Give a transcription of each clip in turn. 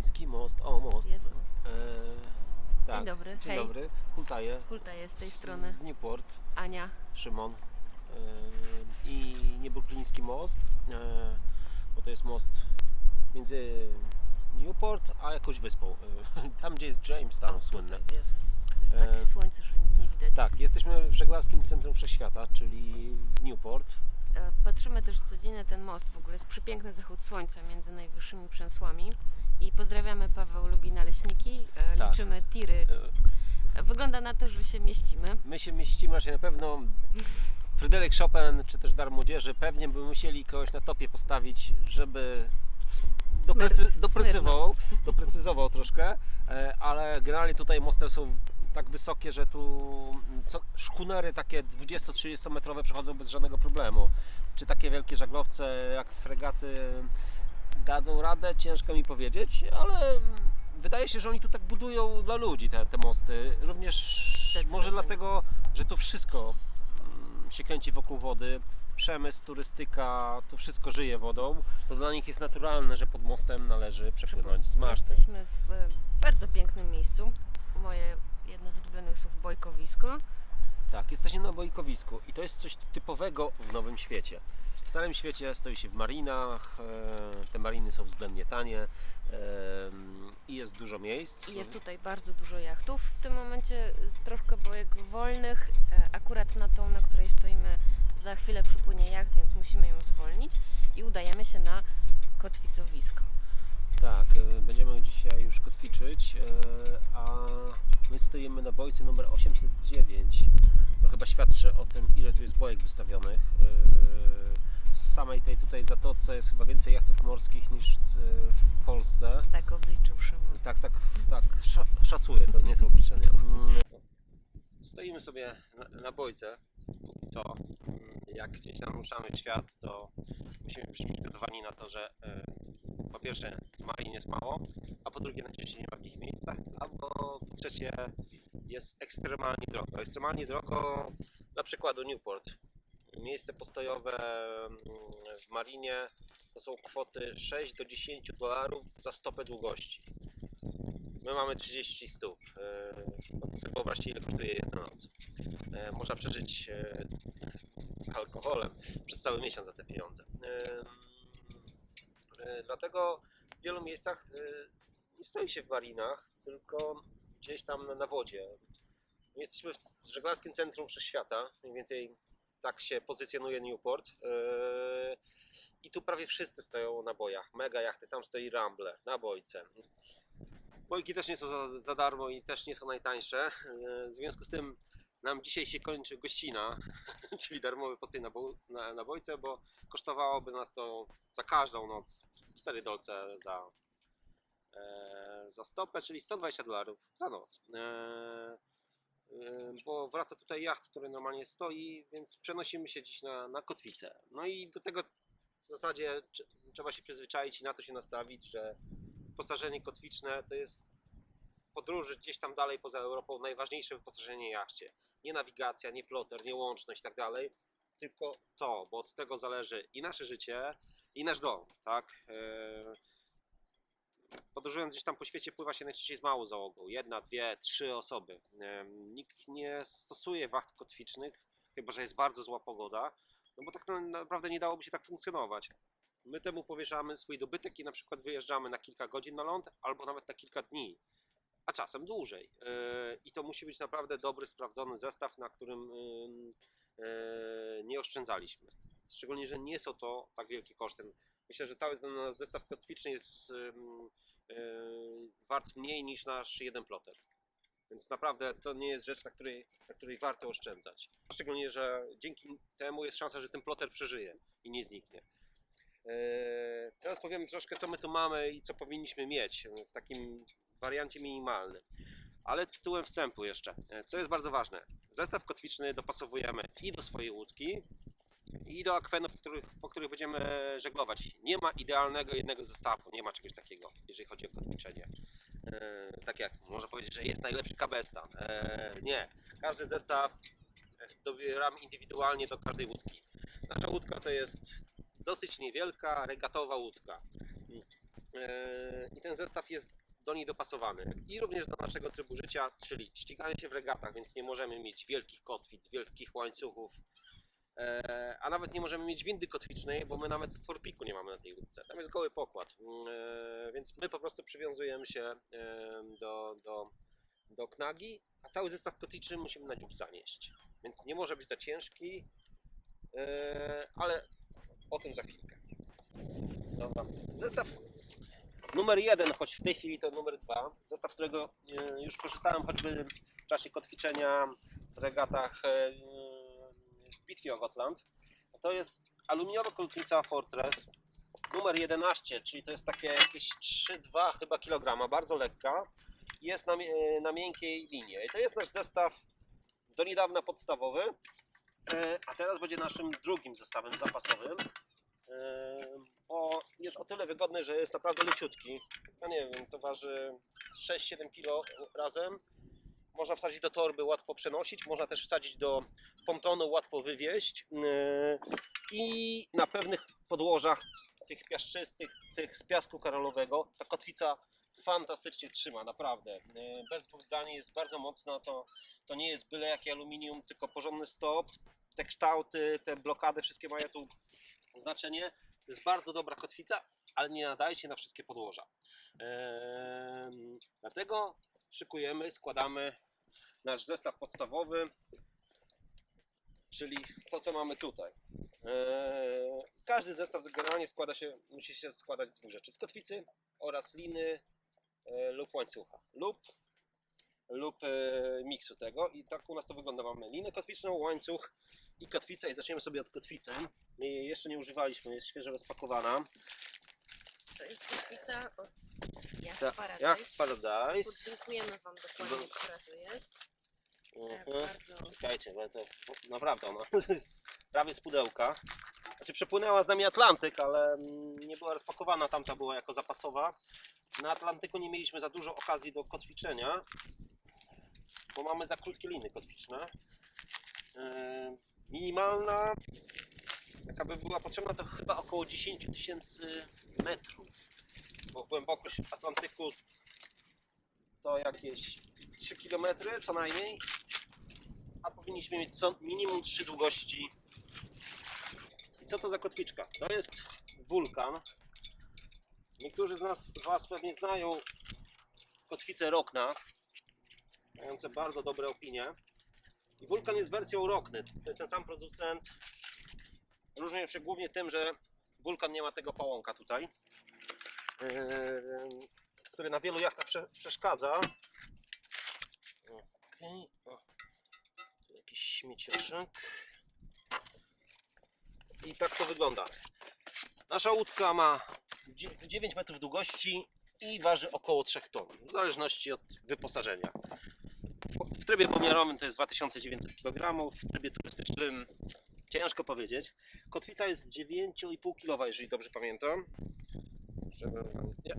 Niebrukliński most. O, most. Jest most. E, tak. Dzień dobry. Dzień Hej. dobry. Hultaje. Hulta jest z tej strony. Z Newport. Ania. Szymon. E, I Niebrukliński most. E, bo to jest most między Newport a jakąś wyspą. E, tam gdzie jest Jamestown O, słynne. jest. Jest E, takie słońce, że nic nie widać. Tak, jesteśmy w żeglarskim centrum wszechświata, czyli w Newport. E, Patrzymy też codziennie ten most. W ogóle jest przepiękny zachód słońca między najwyższymi przęsłami. I pozdrawiamy Paweł lubi naleśniki. E, Tak. Liczymy tiry. E, Wygląda na to, że się mieścimy. My się mieścimy, a się na pewno Fryderyk Chopin czy też Dar Młodzieży pewnie by musieli kogoś na topie postawić, żeby doprecy, doprecyzował, doprecyzował troszkę, ale generalnie tutaj mosty są tak wysokie, że tu mm, co, szkunery takie 20-30 metrowe przechodzą bez żadnego problemu. Czy takie wielkie żaglowce jak fregaty dadzą radę, ciężko mi powiedzieć, ale mm, wydaje się, że oni tu tak budują dla ludzi te, te mosty. Również może dlatego, że to wszystko mm, się kręci wokół wody. Przemysł, turystyka, to wszystko żyje wodą. To dla nich jest naturalne, że pod mostem należy przepłynąć z masztem. Jesteśmy w e, bardzo pięknym miejscu. Moje jedno z ulubionych słów bojkowisko. Tak, jesteśmy na bojkowisku i to jest coś typowego w Nowym Świecie. W Starym Świecie stoi się w marinach, e, te mariny są względnie tanie e, i jest dużo miejsc. I jest tutaj bardzo dużo jachtów. W tym momencie troszkę bojek wolnych. E, Akurat na tą, na której stoimy, za chwilę przypłynie jacht, więc musimy ją zwolnić i udajemy się na kotwicowisko. Tak, będziemy dzisiaj już kotwiczyć, a stoimy na bojce numer 809. To chyba świadczy o tym, ile tu jest bojek wystawionych. E, W samej tej tutaj zatoce jest chyba więcej jachtów morskich niż w Polsce. Tak obliczył Szymon. Tak, tak, tak, sza, szacuję, to nie są obliczenia. Mm. Stoimy sobie na, na bojce, co. Mm, Jak gdzieś tam ruszamy w świat, to musimy być przygotowani na to, że e, po pierwsze marin jest mało, a po drugie najczęściej nie ma w takich miejscach, albo po trzecie jest ekstremalnie drogo. Ekstremalnie drogo dla przykładu Newport. Miejsce postojowe mm, w marinie to są kwoty 6 do 10 dolarów za stopę długości. My mamy 30 stóp. E, sobie Wyobraźcie ile kosztuje jedna noc. E, Można przeżyć e, alkoholem przez cały miesiąc za te pieniądze. E, Dlatego w wielu miejscach e, nie stoi się w marinach, tylko gdzieś tam na- wodzie. My jesteśmy w żeglarskim centrum wszechświata, mniej więcej tak się pozycjonuje Newport. E, I tu prawie wszyscy stoją na bojach. Mega jachty, tam stoi Rambler na bojce. Bojki też nie są za, za darmo i też nie są najtańsze. W związku z tym nam dzisiaj się kończy gościna, czyli darmowy postój na, bo, na, na bojce, bo kosztowałoby nas to za każdą noc 4 dolce za, e, za stopę, czyli 120 dolarów za noc. E, e, bo wraca tutaj jacht, który normalnie stoi, więc przenosimy się dziś na, na kotwicę. No i do tego w zasadzie trze- trzeba się przyzwyczaić i na to się nastawić, że wyposażenie kotwiczne to jest podróży gdzieś tam dalej poza Europą najważniejsze wyposażenie jachcie. Nie nawigacja, nie ploter, nie łączność i tak dalej, tylko to, bo od tego zależy i nasze życie, i nasz dom, tak? Eee, Podróżując gdzieś tam po świecie pływa się najczęściej z małą załogą, jedna, dwie, trzy osoby. Em, Nikt nie stosuje wacht kotwicznych, chyba że jest bardzo zła pogoda, no bo tak na- naprawdę nie dałoby się tak funkcjonować. My temu powieszamy swój dobytek i na przykład wyjeżdżamy na kilka godzin na ląd, albo nawet na kilka dni, a czasem dłużej. Yy, I to musi być naprawdę dobry, sprawdzony zestaw, na którym ym, nie oszczędzaliśmy. Szczególnie, że nie są to tak wielkie koszty. Myślę, że cały ten nasz zestaw kotwiczny jest yy, wart mniej niż nasz jeden ploter. Więc naprawdę to nie jest rzecz, na której, na której warto oszczędzać. Szczególnie, że dzięki temu jest szansa, że ten ploter przeżyje i nie zniknie. Eee, Teraz powiem troszkę, co my tu mamy i co powinniśmy mieć w takim wariancie minimalnym. Ale tytułem wstępu jeszcze, e, co jest bardzo ważne. Zestaw kotwiczny dopasowujemy i do swojej łódki, i do akwenów, których, po których będziemy żeglować. Nie ma idealnego jednego zestawu, nie ma czegoś takiego, jeżeli chodzi o kotwiczenie. E, tak jak można powiedzieć, że jest najlepszy kabestan. E, nie, każdy zestaw dobieram indywidualnie do każdej łódki. Nasza łódka to jest dosyć niewielka, regatowa łódka. e, i ten zestaw jest do niej dopasowany. I również do naszego trybu życia, czyli ściganie się w regatach, więc nie możemy mieć wielkich kotwic, wielkich łańcuchów, a nawet nie możemy mieć windy kotwicznej, bo my nawet forpiku nie mamy na tej łódce. Tam jest goły pokład, Mm, e, więc my po prostu przywiązujemy się e, do, do, do knagi, a cały zestaw kotwiczny musimy na dziób zanieść. Więc nie może być za ciężki, e, ale o tym za chwilkę. Dobra. Zestaw numer jeden, choć w tej chwili to numer dwa. Zestaw, z którego e, już korzystałem choćby w czasie kotwiczenia w regatach e, bitwie o Gotland. To jest aluminiowa kotwica Fortress numer 11, czyli to jest takie jakieś 3,2 chyba kilograma, bardzo lekka. Jest na, na miękkiej linie. I to jest nasz zestaw do niedawna podstawowy, e, a teraz będzie naszym drugim zestawem zapasowym. E, Bo jest o tyle wygodny, że jest naprawdę leciutki. No nie wiem, to waży 6-7 kg razem. Można wsadzić do torby, łatwo przenosić. Można też wsadzić do pontonu, łatwo wywieźć. E, I na pewnych podłożach, tych piaszczystych, tych z piasku koralowego, ta kotwica fantastycznie trzyma, naprawdę. E, Bez dwóch zdań jest bardzo mocna. To, to nie jest byle jakie aluminium, tylko porządny stop. Te kształty, te blokady, wszystkie mają tu znaczenie. To jest bardzo dobra kotwica, ale nie nadaje się na wszystkie podłoża. Ehm, dlatego szykujemy, składamy nasz zestaw podstawowy, czyli to, co mamy tutaj. Eee, każdy zestaw generalnie składa się, musi się składać z dwóch rzeczy: z kotwicy oraz liny e, lub łańcucha, lub, lub e, miksu tego. I tak u nas to wygląda. Mamy linę kotwiczną, łańcuch i kotwicę. I zaczniemy sobie od kotwicy. My jej jeszcze nie używaliśmy, jest świeżo rozpakowana. To jest kotwica od Yacht Tak, Paradise. Jak Paradise. Podlinkujemy Wam dokładnie, która to jest. E, Mhm. Bardzo Czekajcie, bo to naprawdę ona jest prawie z pudełka. Znaczy przepłynęła z nami Atlantyk, ale mm, nie była rozpakowana, tamta była jako zapasowa. Na Atlantyku nie mieliśmy za dużo okazji do kotwiczenia, bo mamy za krótkie liny kotwiczne. Yy, Minimalna, jaka by była potrzebna, to chyba około 10 tysięcy metrów, bo głębokość Atlantyku to jakieś 3 km co najmniej a powinniśmy mieć co minimum trzy długości. I co to za kotwiczka? To jest wulkan. Niektórzy z nas, Was pewnie znają kotwicę Rokna, mające bardzo dobre opinie. I wulkan jest wersją Rokny. To jest ten sam producent. Różnią się głównie tym, że wulkan nie ma tego pałąka tutaj, yy, który na wielu jachtach prze, przeszkadza. Okej. o. Jakiś śmiecioszek. I tak to wygląda. Nasza łódka ma dzie- 9 metrów długości i waży około 3 ton, w zależności od wyposażenia. W trybie pomiarowym to jest 2900 kg, w trybie turystycznym ciężko powiedzieć. Kotwica jest 9,5 kg, jeżeli dobrze pamiętam.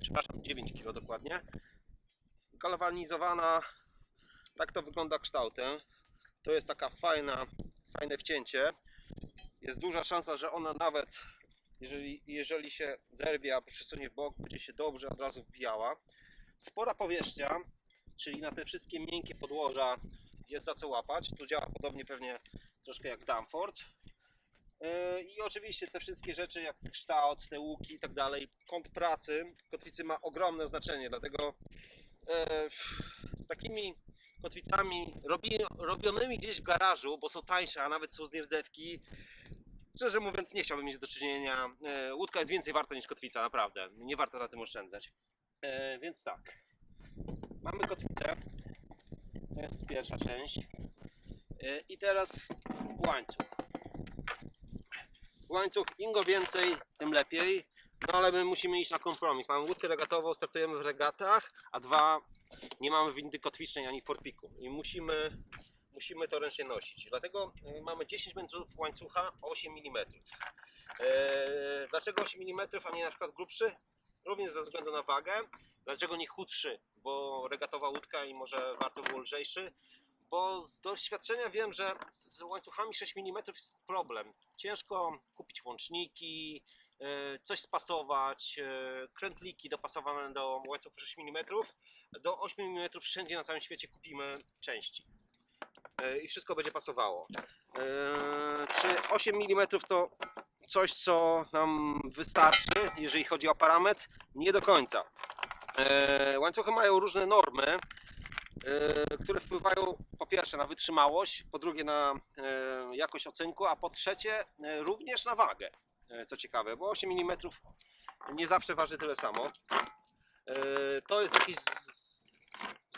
Przepraszam, 9 kg dokładnie. Galwanizowana, tak to wygląda kształtem. To jest taka fajna, fajne wcięcie. Jest duża szansa, że ona nawet, jeżeli, jeżeli się zerwie, a przesunie w bok, będzie się dobrze od razu wbijała. Spora powierzchnia, czyli na te wszystkie miękkie podłoża jest za co łapać. Tu działa podobnie pewnie troszkę jak Danford. Yy, I oczywiście te wszystkie rzeczy jak kształt, te łuki i tak dalej, kąt pracy kotwicy ma ogromne znaczenie, dlatego e, z takimi kotwicami robi, robionymi gdzieś w garażu, bo są tańsze, a nawet są z nierdzewki. Szczerze mówiąc, nie chciałbym mieć do czynienia. E, łódka jest więcej warta niż kotwica, naprawdę. Nie warto na tym oszczędzać. E, więc tak. Mamy kotwicę. To jest pierwsza część. E, I teraz łańcuch. Łańcuch, im go więcej, tym lepiej. No ale my musimy iść na kompromis. Mamy łódkę regatową, startujemy w regatach, a dwa nie mamy windy kotwicznej ani forpiku i musimy, musimy to ręcznie nosić. Dlatego y, mamy 10 metrów łańcucha 8 mm. Eee, dlaczego 8 mm, a nie na przykład grubszy? Również ze względu na wagę. Dlaczego nie chudszy? Bo regatowa łódka i może warto było lżejszy. Bo z doświadczenia wiem, że z łańcuchami 6 mm jest problem. Ciężko kupić łączniki, e, coś spasować, e, krętliki dopasowane do łańcuchów 6 mm. Do 8 mm wszędzie na całym świecie kupimy części E, i wszystko będzie pasowało. Czy 8 mm to coś, co nam wystarczy, jeżeli chodzi o parametr? Nie do końca. Łańcuchy mają różne normy, które wpływają po pierwsze na wytrzymałość, po drugie na e, jakość ocynku, a po trzecie e, również na wagę. E, Co ciekawe, bo 8 mm nie zawsze waży tyle samo. E, To jest jakiś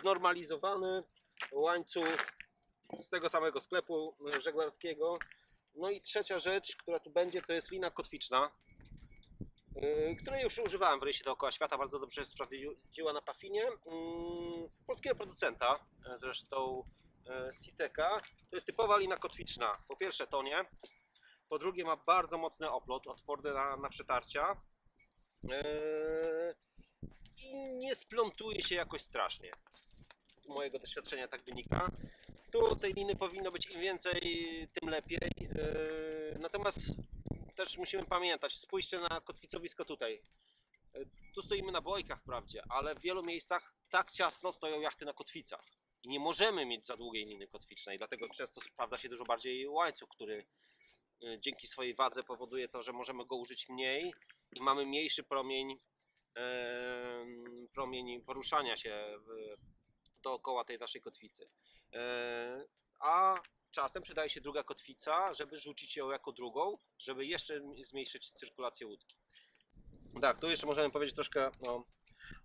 znormalizowany łańcuch z tego samego sklepu e, żeglarskiego. No i trzecia rzecz, która tu będzie, to jest lina kotwiczna, której już używałem w rejsie dookoła świata, bardzo dobrze sprawdziła na Pafinie. Yy, Polskiego producenta, e, zresztą e, Siteka. To jest typowa lina kotwiczna. Po pierwsze tonie, po drugie ma bardzo mocny oplot, odporny na, na przetarcia. I nie splątuje się jakoś strasznie. Z mojego doświadczenia tak wynika. Tu tej liny powinno być im więcej, tym lepiej. Natomiast też musimy pamiętać, spójrzcie na kotwicowisko tutaj. Yy, Tu stoimy na bojkach wprawdzie, ale w wielu miejscach tak ciasno stoją jachty na kotwicach. I nie możemy mieć za długiej liny kotwicznej, dlatego często sprawdza się dużo bardziej łańcuch, który yy, dzięki swojej wadze powoduje to, że możemy go użyć mniej i mamy mniejszy promień, yy, promień poruszania się w, dookoła tej naszej kotwicy. E, A czasem przydaje się druga kotwica, żeby rzucić ją jako drugą, żeby jeszcze zmniejszyć cyrkulację łódki. Tak, tu jeszcze możemy powiedzieć troszkę o,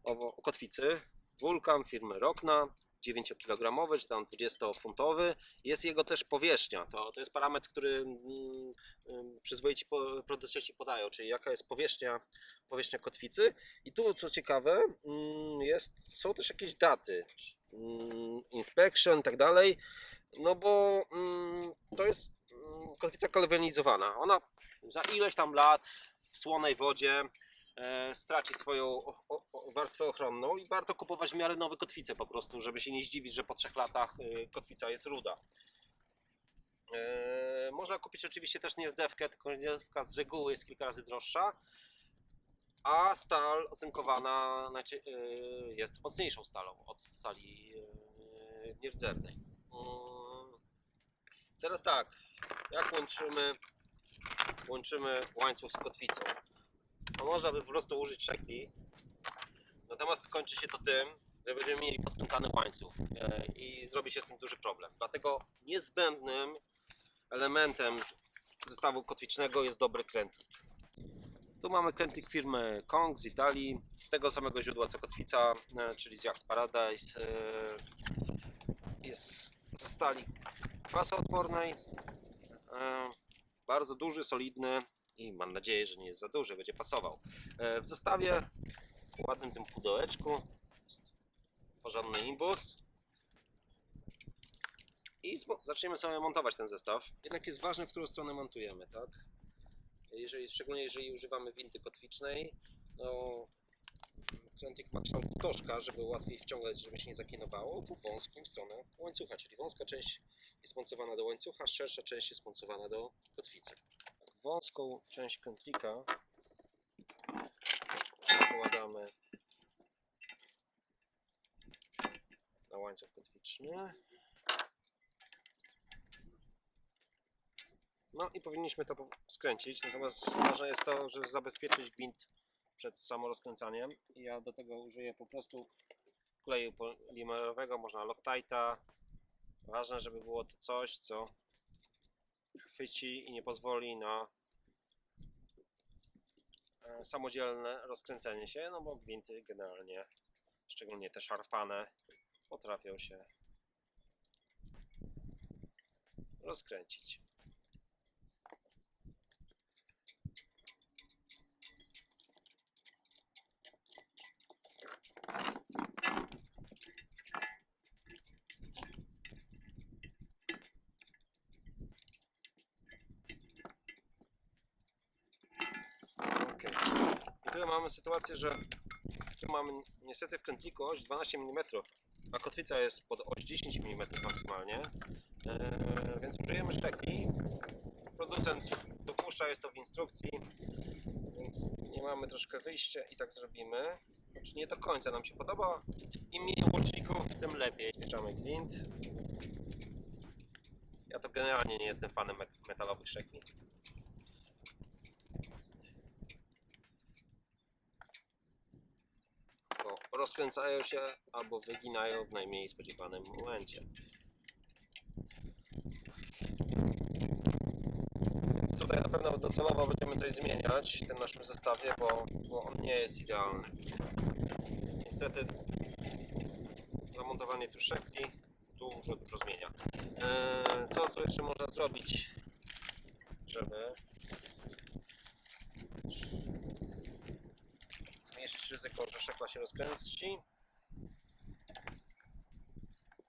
o, o kotwicy. Wulkan firmy Rockna, 9-kilogramowy czy tam 20-funtowy. Jest jego też powierzchnia. To, to jest parametr, który mm, mm, przyzwoici producenci podają, czyli jaka jest powierzchnia, powierzchnia kotwicy. I tu, co ciekawe, mm, jest, są też jakieś daty, inspection i tak dalej, no bo to jest kotwica galwanizowana. Ona za ileś tam lat w słonej wodzie straci swoją warstwę ochronną i warto kupować w miarę nowe kotwice po prostu, żeby się nie zdziwić, że po trzech latach e, kotwica jest ruda. E, można kupić oczywiście też nierdzewkę, tylko nierdzewka z reguły jest kilka razy droższa, a stal ocynkowana e, jest mocniejszą stalą od stali e, nierdzewnej. Mm. Teraz tak, jak łączymy, łączymy łańcuch z kotwicą? Można by po prostu użyć szekli, natomiast skończy się to tym, że będziemy mieli poskręcany łańcuch e, i zrobi się z tym duży problem. Dlatego niezbędnym elementem zestawu kotwicznego jest dobry krętlik. Tu mamy krętlik firmy Kong z Italii, z tego samego źródła co kotwica, e, czyli z Yacht Paradise. e, Jest ze stali kwasoodpornej. Bardzo duży, solidny i mam nadzieję, że nie jest za duży, będzie pasował. E, W zestawie w ładnym tym pudełeczku jest porządny imbus. I zaczniemy sobie montować ten zestaw. Jednak jest ważne, w którą stronę montujemy, tak? Jeżeli, szczególnie jeżeli używamy windy kotwicznej, no krętlik ma kształt stożka, żeby łatwiej wciągać, żeby się nie zakinowało, tu wąską w stronę łańcucha, czyli wąska część jest mocowana do łańcucha, szersza część jest mocowana do kotwicy. Wąską część krętlika nakładamy na łańcuch kotwiczny. No i powinniśmy to skręcić, natomiast ważne jest to, żeby zabezpieczyć gwint przed samorozkręcaniem. Ja do tego użyję po prostu kleju polimerowego, można Loctite'a. Ważne, żeby było to coś, co chwyci i nie pozwoli na samodzielne rozkręcenie się, no bo gwinty generalnie, szczególnie te szarpane, potrafią się rozkręcić. Okej. I tutaj mamy sytuację, że tu mamy niestety w krętliku oś 12 mm, a kotwica jest pod oś 10 mm maksymalnie, eee, więc użyjemy sztekli. Producent dopuszcza, jest to w instrukcji, więc mamy troszkę wyjście i tak zrobimy. Znaczy nie do końca nam się podoba. Im mniej łączników, tym lepiej. Zwieszamy gwint. Ja to generalnie nie jestem fanem me- metalowych szekli. Bo rozkręcają się albo wyginają w najmniej spodziewanym momencie. Więc tutaj na pewno docelowo będziemy coś zmieniać w tym naszym zestawie, bo, bo on nie jest idealny. Niestety zamontowanie tu szekli dużo, dużo zmienia. Eee, co tu jeszcze można zrobić, żeby zmniejszyć ryzyko, że szekla się rozkręci?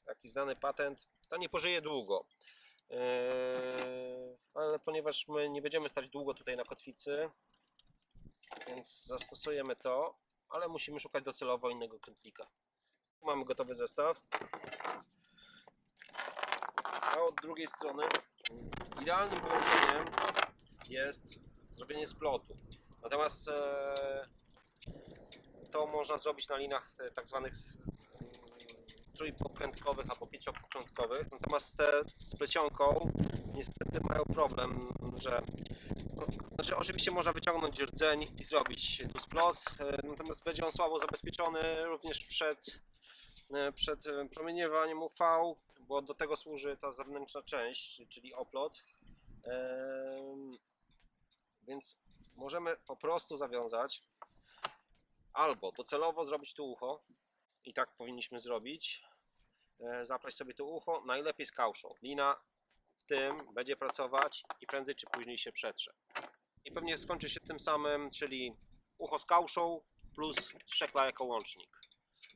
Taki znany patent, to nie pożyje długo. Eee, ale ponieważ my nie będziemy stać długo tutaj na kotwicy, więc zastosujemy to, ale musimy szukać docelowo innego krętlika. Mamy gotowy zestaw. A od drugiej strony idealnym połączeniem jest zrobienie splotu. Natomiast e, to można zrobić na linach e, tak zwanych mm, trójpokrętkowych albo pięciopokrętkowych. Natomiast te z plecionką niestety mają problem, że no, znaczy oczywiście można wyciągnąć rdzeń i zrobić tu splot, e, natomiast będzie on słabo zabezpieczony również przed, e, przed promieniowaniem UV, bo do tego służy ta zewnętrzna część, czyli oplot. Więc możemy po prostu zawiązać albo docelowo zrobić tu ucho i tak powinniśmy zrobić. E, Zaplać sobie tu ucho, najlepiej z kałszą. Lina w tym będzie pracować i prędzej czy później się przetrze. I pewnie skończy się tym samym, czyli ucho z kałszą plus szekla jako łącznik.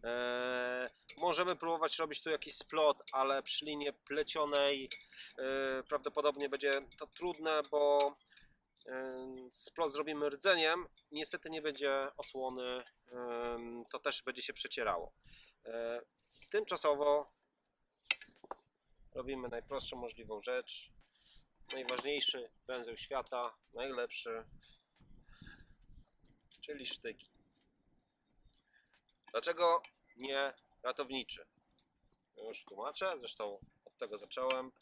Eee, możemy próbować robić tu jakiś splot, ale przy linie plecionej e, prawdopodobnie będzie to trudne, bo splot zrobimy rdzeniem, niestety nie będzie osłony, to też będzie się przecierało. E, tymczasowo robimy najprostszą możliwą rzecz. Najważniejszy węzeł świata, najlepszy, czyli sztyki. Dlaczego nie ratowniczy? Już tłumaczę, zresztą od tego zacząłem.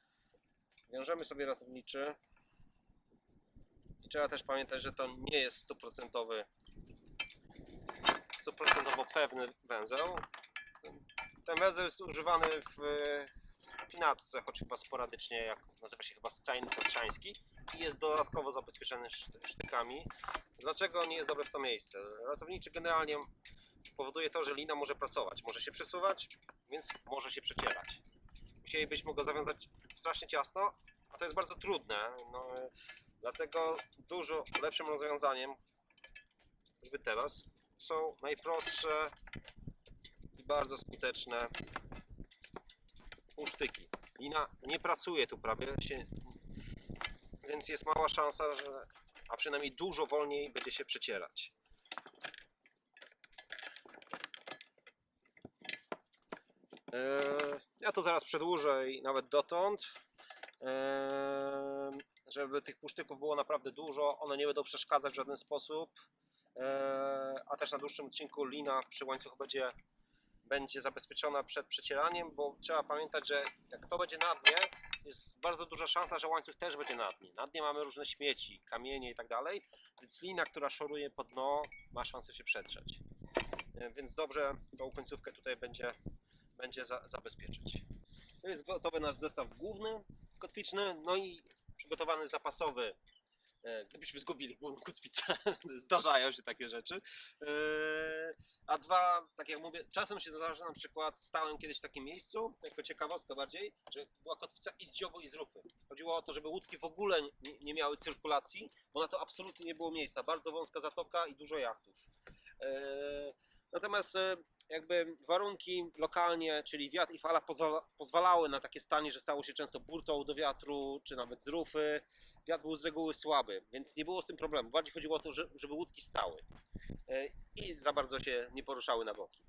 Wiążemy sobie ratowniczy. Trzeba też pamiętać, że to nie jest stuprocentowy, stuprocentowo pewny węzeł. Ten węzeł jest używany w, w spinacce, choć chyba sporadycznie, jak nazywa się chyba skrajny tatrzański i jest dodatkowo zabezpieczony szt- sztykami. Dlaczego nie jest dobre w to miejsce? Ratowniczy generalnie powoduje to, że lina może pracować, może się przesuwać, więc może się przecierać. Musielibyśmy go zawiązać strasznie ciasno, a to jest bardzo trudne. No, dlatego dużo lepszym rozwiązaniem, choćby teraz, są najprostsze i bardzo skuteczne półsztyki. Lina nie pracuje tu prawie, się, więc jest mała szansa, że, a przynajmniej dużo wolniej będzie się przecierać. Eee, Ja to zaraz przedłużę i nawet dotąd, eee, żeby tych pusztyków było naprawdę dużo. One nie będą przeszkadzać w żaden sposób, eee, a też na dłuższym odcinku lina przy łańcuchu będzie, będzie zabezpieczona przed przecieraniem, bo trzeba pamiętać, że jak to będzie na dnie, jest bardzo duża szansa, że łańcuch też będzie na dnie. Na dnie mamy różne śmieci, kamienie i tak dalej, więc lina, która szoruje po dno, ma szansę się przetrzeć. E, Więc dobrze tą końcówkę tutaj będzie będzie za, zabezpieczyć. To jest gotowy nasz zestaw główny, kotwiczny, no i przygotowany zapasowy. e, Gdybyśmy zgubili główną kotwicę, zdarzają się takie rzeczy. E, A dwa, tak jak mówię, czasem się zdarza na przykład, stałem kiedyś w takim miejscu, jako ciekawostka bardziej, że była kotwica i z dziobu i z rufy. Chodziło o to, żeby łódki w ogóle nie, miały cyrkulacji, bo na to absolutnie nie było miejsca. Bardzo wąska zatoka i dużo jachtów. E, Natomiast jakby warunki lokalnie, czyli wiatr i fala pozwala, pozwalały na takie stanie, że stało się często burtą do wiatru, czy nawet z rufy. Wiatr był z reguły słaby, więc nie było z tym problemu. Bardziej chodziło o to, że- żeby łódki stały e, i za bardzo się nie poruszały na boki.